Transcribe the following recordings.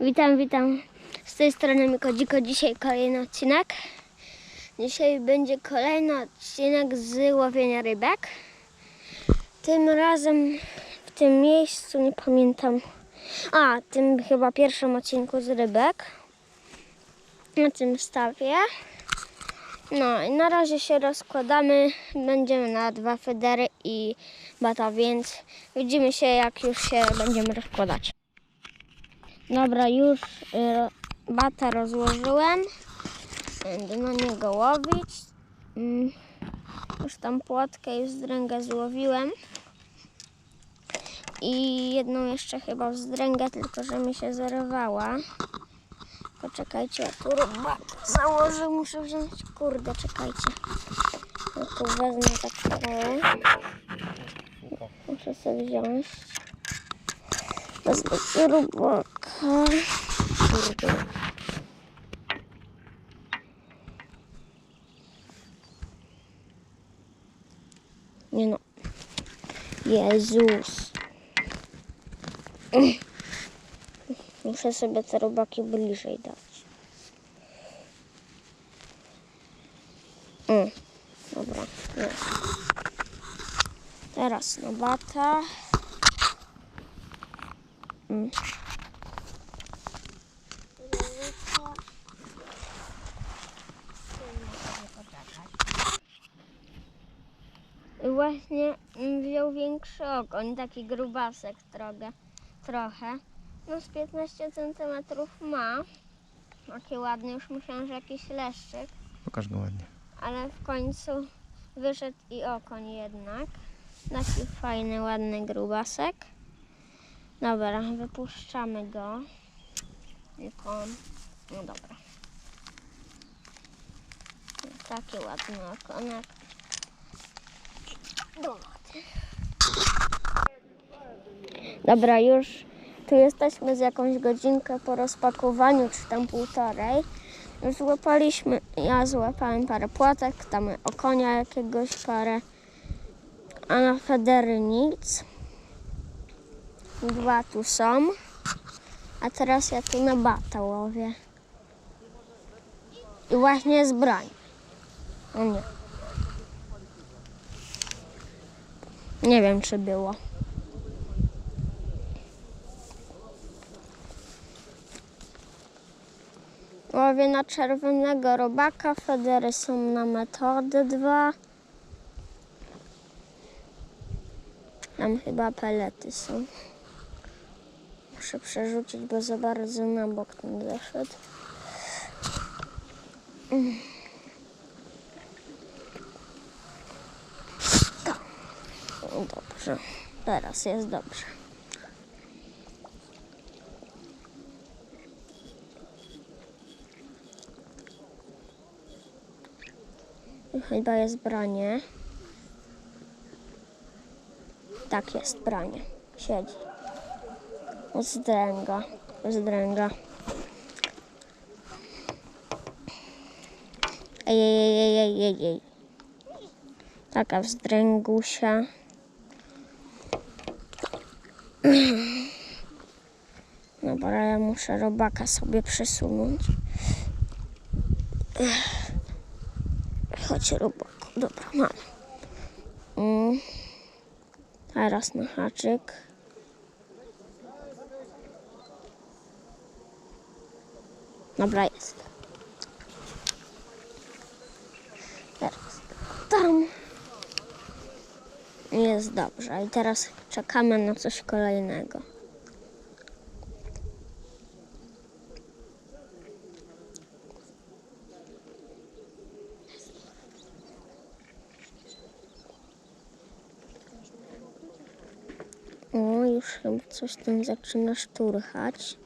Witam, witam. Z tej strony Mikodziko. Dzisiaj kolejny odcinek. Dzisiaj będzie kolejny odcinek z łowienia rybek. Tym razem w tym miejscu, nie pamiętam. A, tym chyba pierwszym odcinku z rybek. Na tym stawie. No i na razie się rozkładamy. Będziemy na dwa federy i bata, więc widzimy się jak już się będziemy rozkładać. Dobra, już y, bata rozłożyłem. Będę na niego łowić. Mm, Już tam płotkę i wzdręgę złowiłem. I jedną jeszcze chyba wzdręgę, tylko że mi się zerwała. Poczekajcie, ja tu ryba założę, muszę wziąć. Kurde, czekajcie. Ja tu wezmę tak. Muszę sobie wziąć. Wezmę śrubaka. Kurde. Nie no. Jezus. Muszę sobie te robaki bliżej dać. Mm, dobra, jest. Teraz na bata. Mm. I Właśnie wziął większy ogoń, taki grubasek trochę. trochę. No z 15 cm ma. Taki ładny, już myślałam, że jakiś leszczyk, Pokaż go ładnie. ale w końcu wyszedł i okoń jednak. Taki fajny, ładny grubasek. Dobra, wypuszczamy go. Tylko. No dobra. Taki ładny okonek. Do. Dobra, już tu jesteśmy z jakąś godzinkę po rozpakowaniu, czy tam półtorej. Już złapaliśmy, ja złapałem parę płatek, tam okonia jakiegoś parę, a na federy nic. Dwa tu są, a teraz ja tu na bata łowię. I właśnie jest broń. O nie. Nie wiem, czy było. Łowię na czerwonego robaka, federy są na metody dwa. Tam chyba pelety są. Muszę przerzucić, bo za bardzo na bok ten zeszedł. Mm. Tak. Dobrze. Teraz jest dobrze. Chyba jest branie. Tak jest branie. Siedzi. Zdręga. Zdręga. Ej, ej, ej, ej, ej, ej. Taka wzdręgusia. Dobra, ja muszę robaka sobie przesunąć. Chodź robaku. Dobra, mam. Mm. Teraz na haczyk. Dobra, jest. Teraz tam. Jest dobrze. I teraz czekamy na coś kolejnego. O, już chyba coś tam zaczyna szturchać.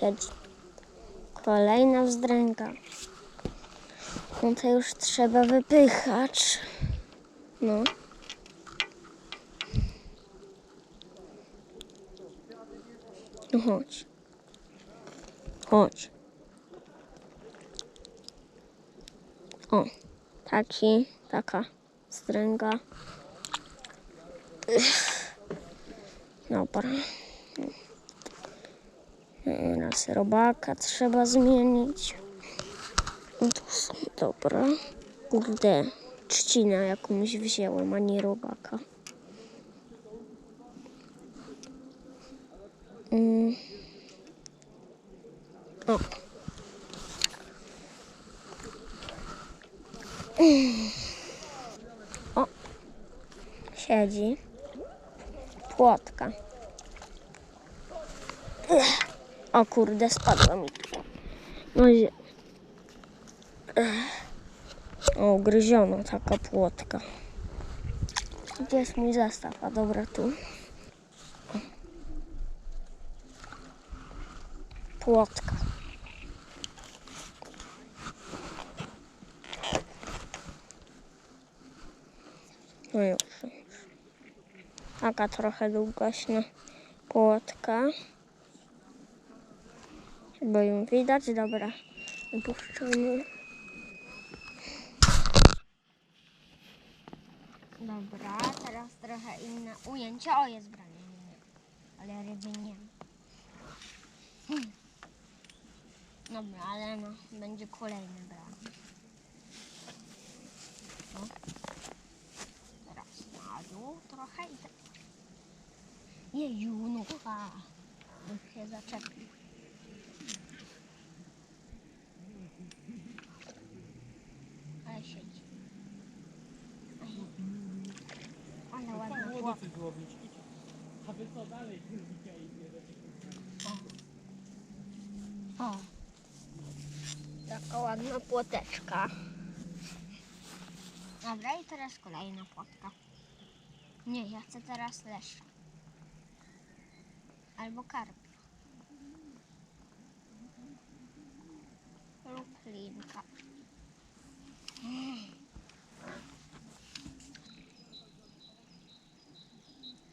Siedzi. Kolejna wzdręga. No to już trzeba wypychać. No. No chodź. Chodź. O, taki, taka stręga. Dobra. Teraz robaka trzeba zmienić. No dobra. Kurde, trzcina jakąś wzięłam, a nie robaka. Mm. O. O. Siedzi. Płotka. Ech. O kurde, spadła mi. No i... O, taka płotka. Gdzie jest mój zestaw? A dobra, tu. Płotka. No już. Taka trochę długośna płotka. Bo ją widać, dobra. Puszczamy. Dobra, teraz trochę inne ujęcie. O, jest branie. Nie, nie. Ale ryby nie. Dobra, ale no, będzie kolejne branie. O. Teraz na dół trochę i tak. Jeju, no się zaczepił. Ale siedzi. Ej. Ale ładna Młody płotka. chcesz łowić. Idź. A wy co dalej? Dzisiaj O. Taka ładna płoteczka. Dobra, i teraz kolejna płotka. Nie, ja chcę teraz leszcza. Albo karpia. Lub linka.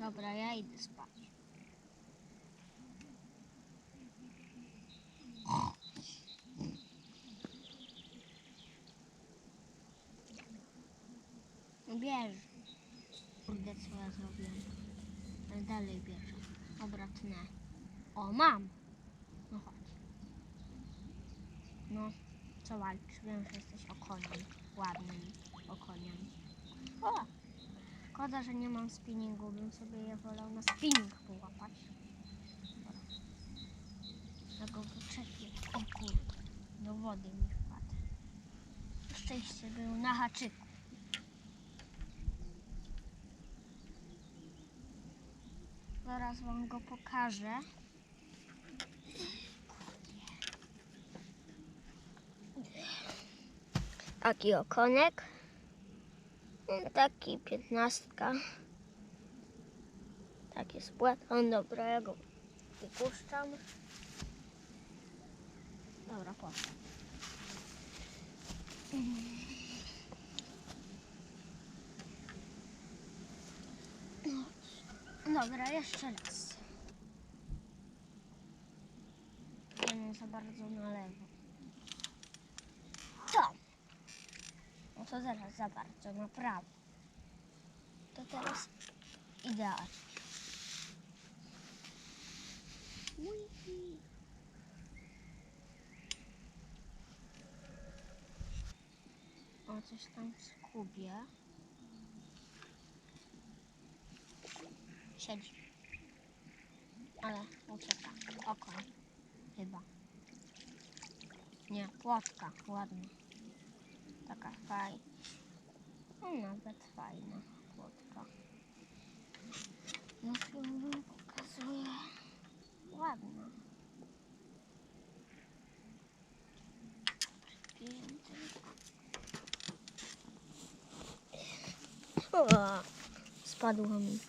Dobra, ja idę spać. Bierz. Kurde, co ja zrobiłem. Ale dalej bierze. Dobra. O, mam. No chodź. No, co walczysz? Wiem, że jesteś okoniem. Ładnym okoniem. O! Szkoda, że nie mam spinningu. Bym sobie je wolał na spinning połapać. Ja go wyczepię. O kurde. Do wody mi wpadł. Szczęście był na haczyku. Zaraz wam go pokażę. Taki okonek. Taki piętnastka. Taki spłatą. Dobra, ja go wypuszczam. Dobra, poszedł. Dobra, jeszcze raz. Nie za bardzo na lewo. To. No to zaraz za bardzo na prawo. To teraz idealnie. O, coś tam skubie. Siedzi. Ale ucieka. Okon. Chyba. Nie, płotka. Ładna. Taka fajna. No, nawet fajna płotka. No film wam pokazuję. Ładna. Pięty. O, spadło mi.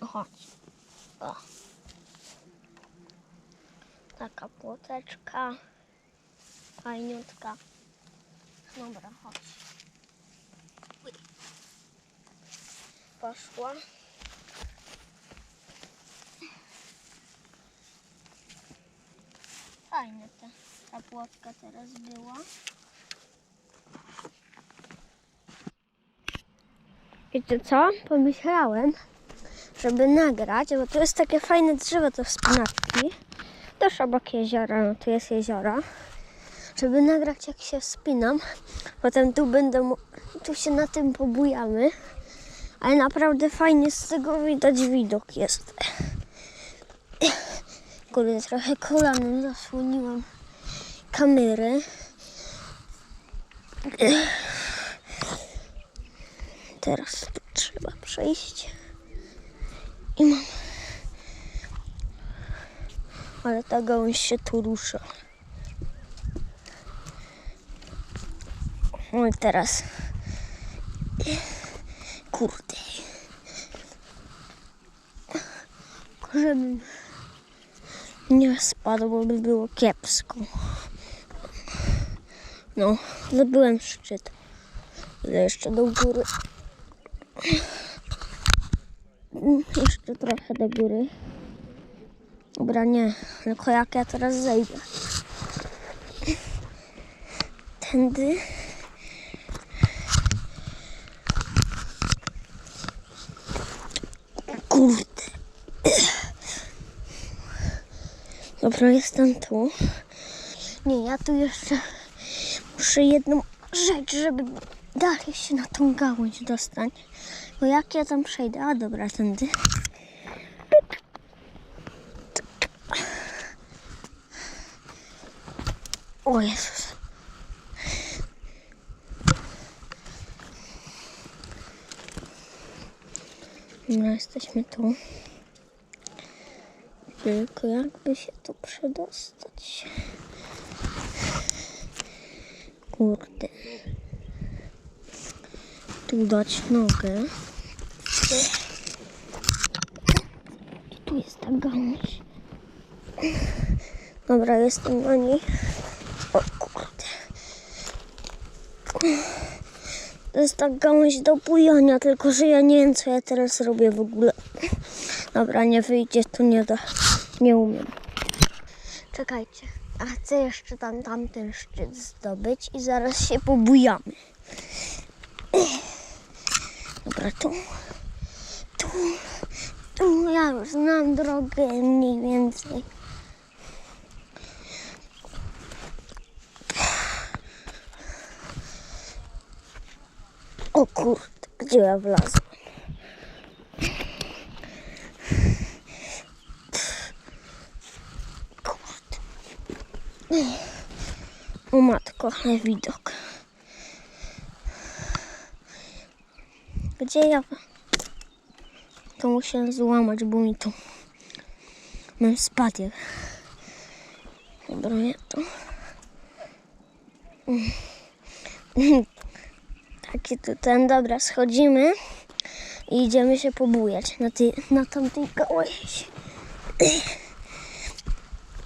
No chodź. O. Taka płoteczka. Fajniutka. Dobra, chodź. Poszła. Fajna ta, ta płotka teraz była. Wiecie co? Pomyślałem, żeby nagrać, bo to jest takie fajne drzewo, to wspinaczki. Też obok jeziora, no tu jest jezioro. Żeby nagrać jak się wspinam. Potem tu będę, tu się na tym pobujamy. Ale naprawdę fajnie z tego widać widok jest. Kurde, trochę kolanem zasłoniłam kamery. Teraz tu trzeba przejść. I mam. Ale ta gałąź się tu rusza. No i teraz. Kurde. Żebym nie spadł, bo by było kiepsko. No, zdobyłem szczyt. Idę jeszcze do góry. Mm, Jeszcze trochę do góry. Dobra, nie. Tylko jak ja teraz zejdę. Tędy. Kurde. Dobra, jestem tu. Nie, ja tu jeszcze muszę jedną rzecz, żeby dalej się na tą gałąź dostać. Bo jak ja tam przejdę? A dobra, tędy. O Jezus. No, jesteśmy tu. Tylko jakby się tu przedostać. Kurde. Tu dać nogę. Tu jest ta gałąź. Dobra, jestem na niej. O kurde. To jest ta gałąź do bujania, tylko że ja nie wiem, co ja teraz robię w ogóle. Dobra, nie wyjdzie, to nie da. Nie umiem. Czekajcie. A chcę jeszcze tam tamten szczyt zdobyć i zaraz się pobujamy. Dobra, tu. Tu. Tu ja już znam drogę mniej więcej. O kurde, gdzie ja wlazłem? Kurde. Ale widok. Gdzie ja? To musiałem złamać, bo mi tu mam spadek. Dobra, nie to. Mm. Taki tu ten, dobra, schodzimy i idziemy się pobujać na, tej, na tamtej gałęzi.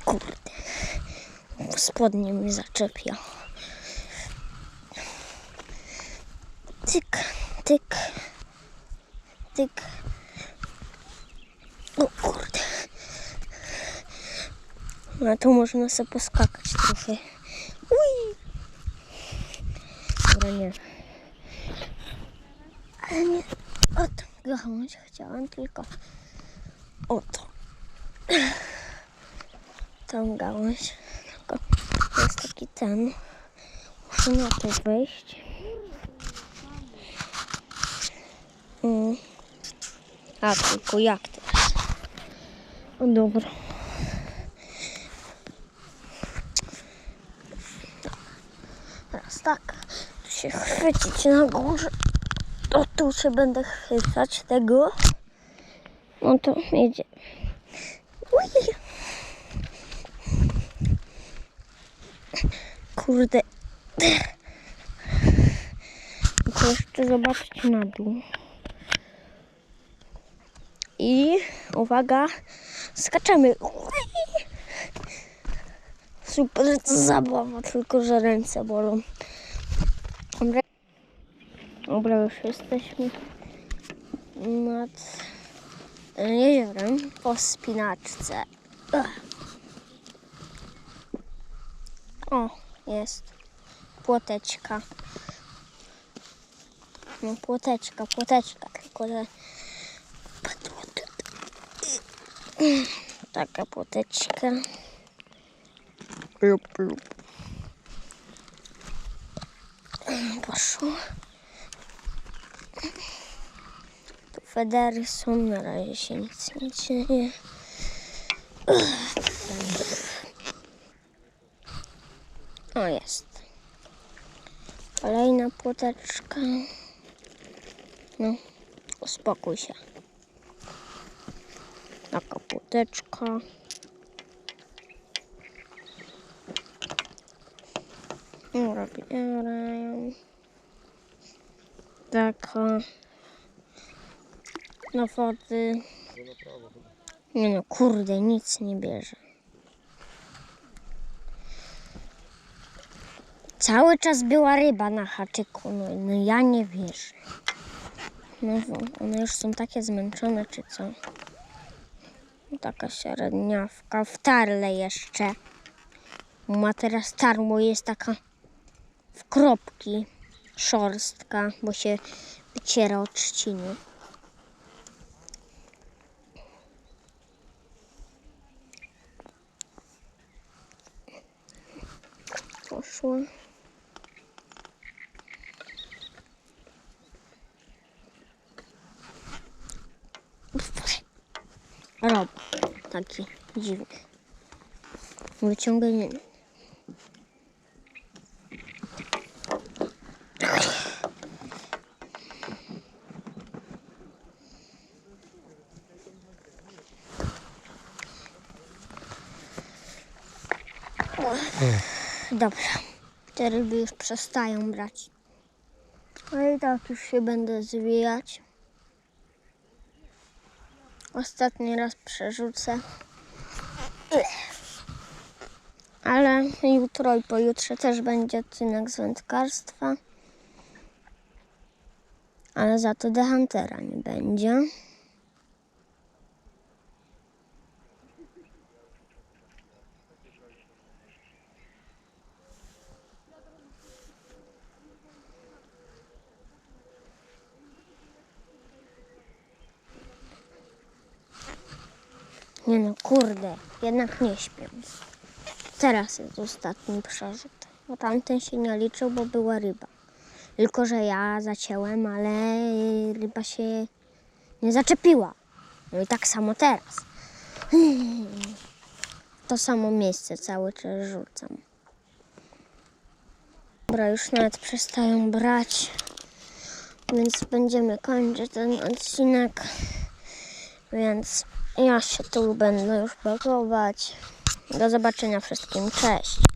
Kurde. Spodnie mi zaczepia. Tyk, tyk, tyk. O kurde. No tu można sobie poskakać trochę. Ui. Dobra, nie. Ale nie o tą gałąź chciałam, tylko o to. Tą gałąź. Tylko jest taki ten. Muszę na to wejść. Mm. A, tylko jak teraz? O, dobra. Teraz tak. Tu się chwycić na górze. To tu się będę chwytać tego. No to jedzie. Ui. Kurde. Muszę jeszcze zobaczyć na dół. I uwaga, skaczemy. Super zabawa, tylko że ręce bolą. Dobra. Dobra, już jesteśmy nad jeziorem po spinaczce. O, jest płoteczka. No, płoteczka, płoteczka, tylko że padło to. Taka płoteczka. Lup, lup. Poszło. Tu federy są, na razie się nic nie dzieje. O, jest. Kolejna płoteczka. No, uspokój się. Taka płoteczka. Taka. No wody. Nie no, kurde, nic nie bierze. Cały czas była ryba na haczyku, no, no ja nie wierzę. No one już są takie zmęczone, czy co? Taka średniawka, w tarle jeszcze. Ma teraz tarło, jest taka w kropki, szorstka, bo się wyciera od trzciny. Poszło. Rob taki dziwny. Wyciągaj Dobra, te ryby już przestają brać. No i tak już się będę zwijać. Ostatni raz przerzucę. Ale jutro i pojutrze też będzie odcinek z wędkarstwa. Ale za to dehantera nie będzie. Nie no, kurde, jednak nie śpię. Teraz jest ostatni przerzut. Bo tamten się nie liczył, bo była ryba. Tylko, że ja zacięłem, ale ryba się nie zaczepiła. No i tak samo teraz. To samo miejsce cały czas rzucam. Dobra, już nawet przestają brać. Więc będziemy kończyć ten odcinek. Więc ja się tu będę już pakować. Do zobaczenia wszystkim. Cześć.